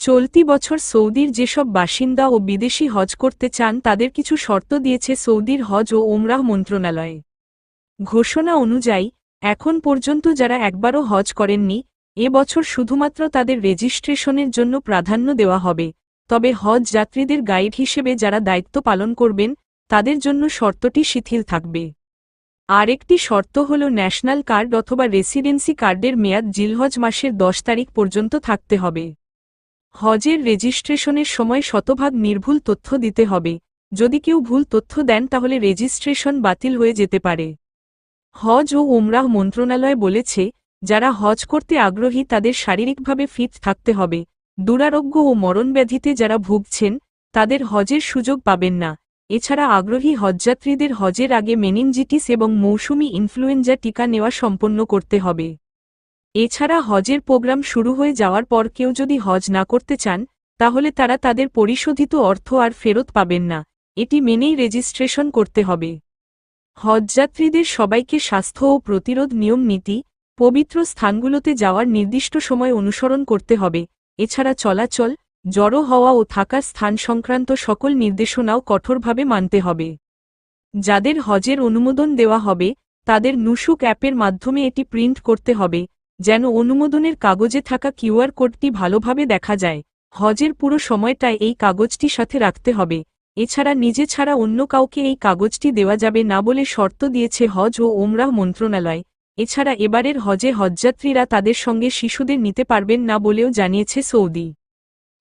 চলতি বছর সৌদির যেসব বাসিন্দা ও বিদেশি হজ করতে চান তাদের কিছু শর্ত দিয়েছে সৌদির হজ ও ওমরাহ মন্ত্রণালয়। ঘোষণা অনুযায়ী, এখন পর্যন্ত যারা একবারও হজ করেননি, এ বছর শুধুমাত্র তাদের রেজিস্ট্রেশনের জন্য প্রাধান্য দেওয়া হবে, তবে হজ যাত্রীদের গাইড হিসেবে যারা দায়িত্ব পালন করবেন, তাদের জন্য শর্তটি শিথিল থাকবে। আরেকটি শর্ত হল ন্যাশনাল কার্ড অথবা রেসিডেন্সি কার্ডের মেয়াদ জিলহজ মাসের দশ তারিখ পর্যন্ত থাকতে হবে। হজের রেজিস্ট্রেশনের সময় শতভাগ নির্ভুল তথ্য দিতে হবে। যদি কেউ ভুল তথ্য দেন, তাহলে রেজিস্ট্রেশন বাতিল হয়ে যেতে পারে। হজ ও ওমরাহ মন্ত্রণালয় বলেছে, যারা হজ করতে আগ্রহী, তাদের শারীরিকভাবে ফিট থাকতে হবে। দুরারোগ্য ও মরণব্যাধিতে যারা ভুগছেন, তাদের হজের সুযোগ পাবেন না। এছাড়া আগ্রহী হজযাত্রীদের হজের আগে মেনিনজিটিস এবং মৌসুমি ইনফ্লুয়েঞ্জা টিকা নেওয়া সম্পন্ন করতে হবে। এছাড়া হজের প্রোগ্রাম শুরু হয়ে যাওয়ার পর কেউ যদি হজ না করতে চান, তাহলে তারা তাদের পরিশোধিত অর্থ আর ফেরত পাবেন না। এটি মেনেই রেজিস্ট্রেশন করতে হবে। হজযাত্রীদের সবাইকে স্বাস্থ্য ও প্রতিরোধ নিয়ম নীতি, পবিত্র স্থানগুলোতে যাওয়ার নির্দিষ্ট সময় অনুসরণ করতে হবে। এছাড়া চলাচল, জড়ো হওয়া ও থাকার স্থান সংক্রান্ত সকল নির্দেশনাও কঠোরভাবে মানতে হবে। যাদের হজের অনুমোদন দেওয়া হবে, তাদের নুসুক অ্যাপের মাধ্যমে এটি প্রিন্ট করতে হবে। যেন অনুমোদনের কাগজে থাকা কিউআর কোডটি ভালোভাবে দেখা যায়। হজের পুরো সময়টায় এই কাগজটি সাথে রাখতে হবে। এছাড়া নিজে ছাড়া অন্য কাউকে এই কাগজটি দেওয়া যাবে না বলে শর্ত দিয়েছে হজ ও ওমরাহ মন্ত্রণালয়। এছাড়া এবারের হজে হজযাত্রীরা তাদের সঙ্গে শিশুদের নিতে পারবেন না বলেও জানিয়েছে সৌদি।